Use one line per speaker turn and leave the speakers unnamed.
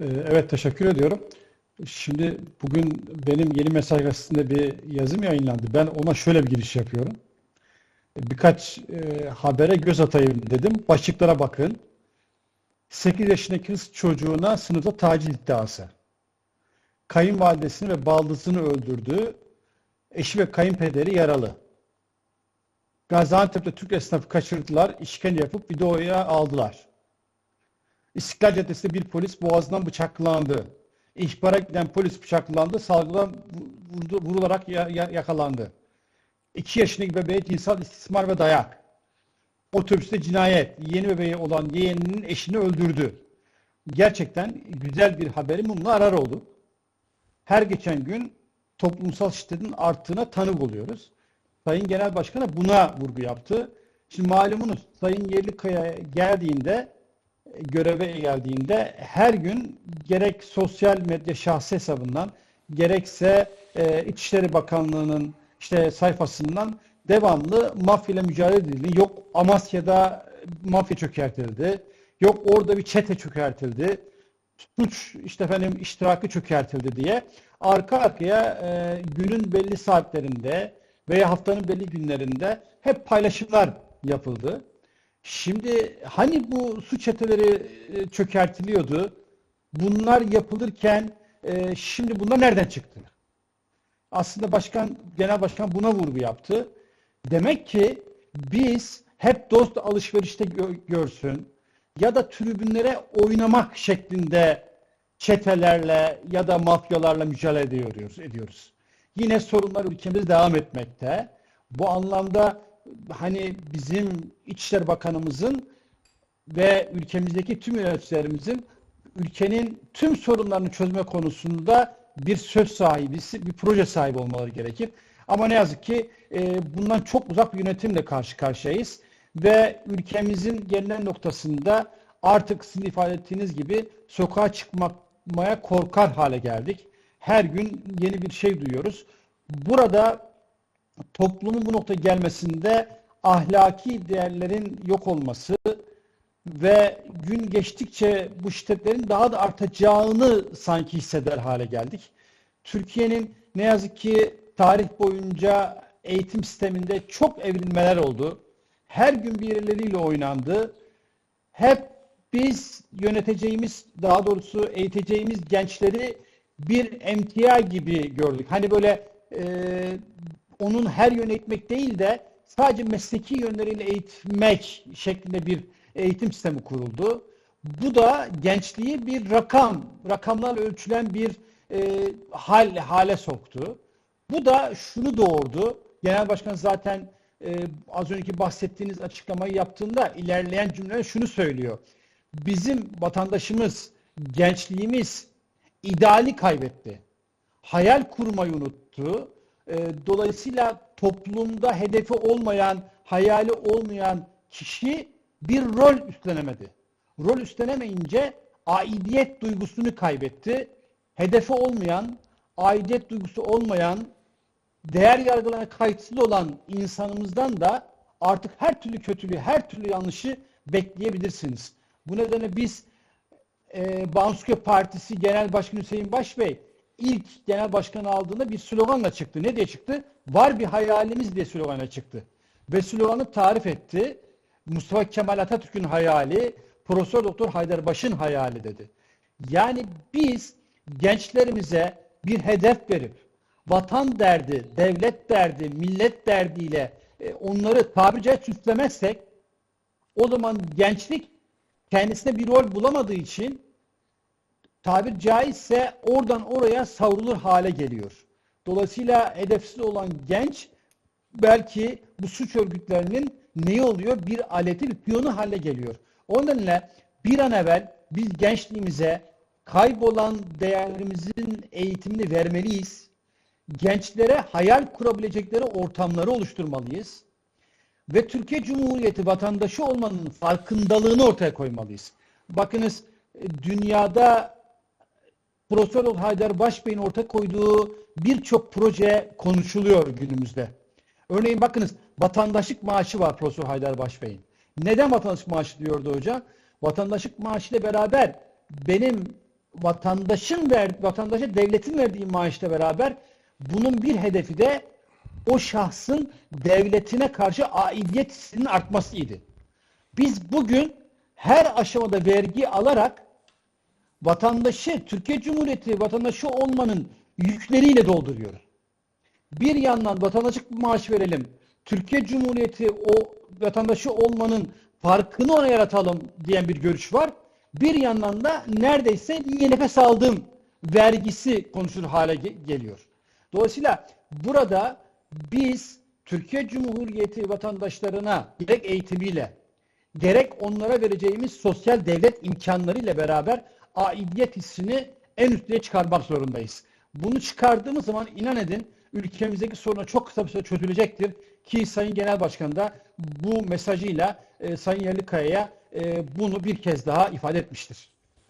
Ee, Evet teşekkür ediyorum. Şimdi bugün benim Yeni Mesaj Gazetesi'nde bir yazım yayınlandı. Ben ona şöyle bir giriş yapıyorum. Birkaç e, habere göz atayım dedim. Başlıklara bakın. 8 yaşındaki kız çocuğuna sınıfta taciz iddiası. Kayınvalidesini ve baldızını öldürdü. Eşi ve kayınpederi yaralı. Gaziantep'te Türk esnafı kaçırdılar, işkence yapıp videoya aldılar. İstiklal Caddesi'nde bir polis boğazından bıçaklandı. İhbara giden polis bıçaklandı, salgıdan vurdu, vurularak ya- ya- yakalandı. 2 yaşındaki bebeğe cinsel istismar ve dayak. Otobüste cinayet. Yeni bebeği olan yeğeninin eşini öldürdü. Gerçekten güzel bir haberi mumla arar olduk. Her geçen gün toplumsal şiddetin arttığına tanık oluyoruz. Sayın Genel Başkan da buna vurgu yaptı. Şimdi malumunuz Sayın Yerlikaya geldiğinde göreve geldiğinde her gün gerek sosyal medya şahsi hesabından gerekse e, İçişleri Bakanlığı'nın işte sayfasından devamlı mafya ile mücadele edildi. Yok Amasya'da mafya çökertildi. Yok orada bir çete çökertildi. Suç işte efendim iştirakı çökertildi diye arka arkaya e, günün belli saatlerinde veya haftanın belli günlerinde hep paylaşımlar yapıldı. Şimdi hani bu suç çeteleri çökertiliyordu? Bunlar yapılırken e, şimdi bunlar nereden çıktı? Aslında başkan, genel başkan buna vurgu yaptı. Demek ki biz hep dost alışverişte gö- görsün ya da tribünlere oynamak şeklinde çetelerle ya da mafyalarla mücadele ediyoruz. ediyoruz. Yine sorunlar ülkemizde devam etmekte. Bu anlamda hani bizim İçişleri Bakanımızın ve ülkemizdeki tüm yöneticilerimizin ülkenin tüm sorunlarını çözme konusunda bir söz sahibi, bir proje sahibi olmaları gerekir. Ama ne yazık ki e, bundan çok uzak bir yönetimle karşı karşıyayız ve ülkemizin gelinen noktasında artık sizin ifade ettiğiniz gibi sokağa çıkmaya korkar hale geldik. Her gün yeni bir şey duyuyoruz. Burada toplumun bu noktaya gelmesinde ahlaki değerlerin yok olması ve gün geçtikçe bu şiddetlerin daha da artacağını sanki hisseder hale geldik. Türkiye'nin ne yazık ki tarih boyunca eğitim sisteminde çok evrilmeler oldu. Her gün birileriyle oynandı. Hep biz yöneteceğimiz, daha doğrusu eğiteceğimiz gençleri bir emtia gibi gördük. Hani böyle e, onun her yöne eğitmek değil de sadece mesleki yönleriyle eğitmek şeklinde bir eğitim sistemi kuruldu. Bu da gençliği bir rakam, rakamlarla ölçülen bir e, hal hale soktu. Bu da şunu doğurdu. Genel Başkan zaten e, az önceki bahsettiğiniz açıklamayı yaptığında ilerleyen cümleler şunu söylüyor. Bizim vatandaşımız, gençliğimiz ideali kaybetti. Hayal kurmayı unuttu. E, dolayısıyla toplumda hedefi olmayan, hayali olmayan kişi bir rol üstlenemedi. Rol üstlenemeyince aidiyet duygusunu kaybetti. Hedefi olmayan, aidiyet duygusu olmayan, değer yargılarına kayıtsız olan insanımızdan da artık her türlü kötülüğü, her türlü yanlışı bekleyebilirsiniz. Bu nedenle biz e, Bağımsız Partisi Genel Başkanı Hüseyin Başbey ilk genel başkanı aldığında bir sloganla çıktı. Ne diye çıktı? Var bir hayalimiz diye sloganla çıktı. Ve sloganı tarif etti. Mustafa Kemal Atatürk'ün hayali, Profesör Doktor Haydarbaş'ın hayali dedi. Yani biz gençlerimize bir hedef verip vatan derdi, devlet derdi, millet derdiyle e, onları tabiri süslemezsek o zaman gençlik kendisine bir rol bulamadığı için tabir caizse oradan oraya savrulur hale geliyor. Dolayısıyla hedefsiz olan genç belki bu suç örgütlerinin neyi oluyor? Bir aleti, bir piyonu hale geliyor. O nedenle bir an evvel biz gençliğimize kaybolan değerlerimizin eğitimini vermeliyiz. Gençlere hayal kurabilecekleri ortamları oluşturmalıyız. Ve Türkiye Cumhuriyeti vatandaşı olmanın farkındalığını ortaya koymalıyız. Bakınız dünyada Profesör Haydar Başbey'in ortaya koyduğu birçok proje konuşuluyor günümüzde. Örneğin bakınız vatandaşlık maaşı var Profesör Haydar Başbey'in. Neden vatandaşlık maaşı diyordu hoca? Vatandaşlık maaşı ile beraber benim vatandaşın ver, vatandaşa devletin verdiği maaşla beraber bunun bir hedefi de o şahsın devletine karşı aidiyet hissinin artmasıydı. Biz bugün her aşamada vergi alarak vatandaşı, Türkiye Cumhuriyeti vatandaşı olmanın yükleriyle dolduruyoruz. Bir yandan vatandaşlık maaş verelim, Türkiye Cumhuriyeti o vatandaşı olmanın farkını ona yaratalım diyen bir görüş var. Bir yandan da neredeyse niye nefes aldım vergisi konuşulur hale ge- geliyor. Dolayısıyla burada biz Türkiye Cumhuriyeti vatandaşlarına gerek eğitimiyle gerek onlara vereceğimiz sosyal devlet imkanlarıyla beraber aidiyet hissini en üstüne çıkarmak zorundayız. Bunu çıkardığımız zaman inan edin ülkemizdeki soruna çok kısa bir süre çözülecektir ki Sayın Genel Başkan da bu mesajıyla e, Sayın Yerlikaya'ya e, bunu bir kez daha ifade etmiştir.